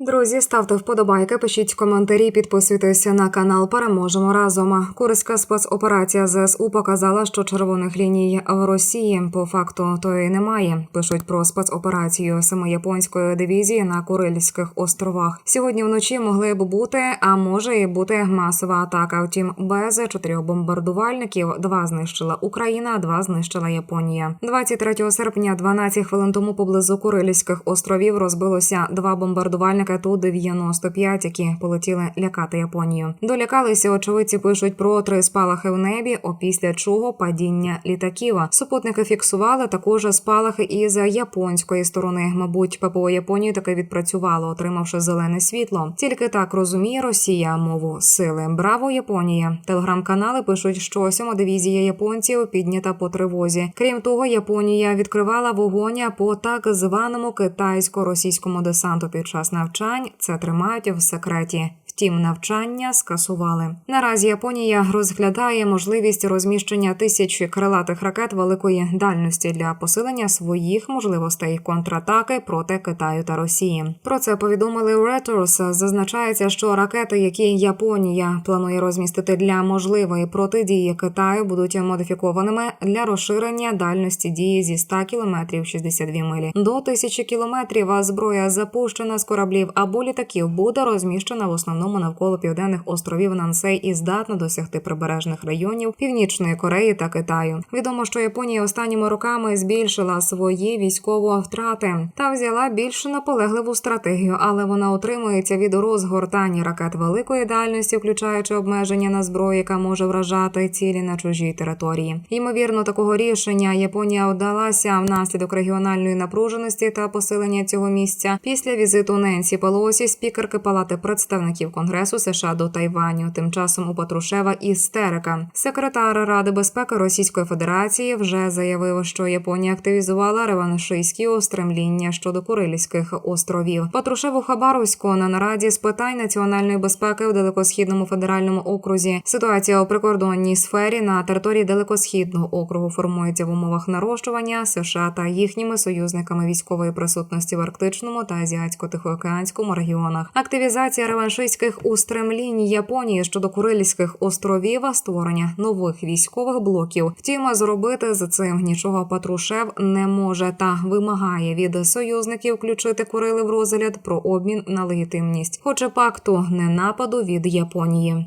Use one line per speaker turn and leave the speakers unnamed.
Друзі, ставте вподобайки, пишіть коментарі, підписуйтесь на канал. Переможемо разом. Курська спецоперація ЗСУ показала, що червоних ліній в Росії по факту то і немає. Пишуть про спецоперацію японської дивізії на Курильських островах. Сьогодні вночі могли б бути, а може і бути масова атака. Втім, без чотирьох бомбардувальників два знищила Україна, два знищила Японія. 23 серпня, 12 хвилин тому поблизу Курильських островів розбилося два бомбардувальника Ту-95, які полетіли лякати Японію. Долякалися очевидці пишуть про три спалахи в небі, опісля чого падіння літаків. Супутники фіксували також спалахи із японської сторони. Мабуть, ППО Японії таки відпрацювало, отримавши зелене світло. Тільки так розуміє Росія мову сили. Браво, Японія! Телеграм-канали пишуть, що сьома дивізія японців піднята по тривозі. Крім того, Японія відкривала вогонь по так званому китайсько-російському десанту під час навчань. Це тримають в секреті. Втім, навчання скасували. Наразі Японія розглядає можливість розміщення тисячі крилатих ракет великої дальності для посилення своїх можливостей контратаки проти Китаю та Росії. Про це повідомили Reuters. Зазначається, що ракети, які Японія планує розмістити для можливої протидії Китаю, будуть модифікованими для розширення дальності дії зі 100 кілометрів 62 милі до 1000 кілометрів. А зброя запущена з кораблів або літаків буде розміщена в основному навколо південних островів Нансей і здатна досягти прибережних районів Північної Кореї та Китаю. Відомо, що Японія останніми роками збільшила свої військові втрати та взяла більш наполегливу стратегію, але вона утримується від розгортання ракет великої дальності, включаючи обмеження на зброю, яка може вражати цілі на чужій території. Ймовірно, такого рішення Японія вдалася внаслідок регіональної напруженості та посилення цього місця після візиту Ненсі Пелосі, спікерки Палати представників Конгресу США до Тайваню. Тим часом у Патрушева істерика. Секретар Ради безпеки Російської Федерації вже заявив, що Японія активізувала реваншистські устремління щодо Курильських островів. Патрушев у Хабаровську на нараді з питань національної безпеки в далекосхідному федеральному окрузі. Ситуація у прикордонній сфері на території далекосхідного округу формується в умовах нарощування США та їхніми союзниками військової присутності в арктичному та азіатсько-тихоокеанському регіонах. Активізація реваншистських устремлінь Японії щодо Курильських островів, створення нових військових блоків. Втім, зробити з цим нічого Патрушев не може та вимагає від союзників включити Курили в розгляд про обмін на легітимність, хоче пакту не нападу від Японії.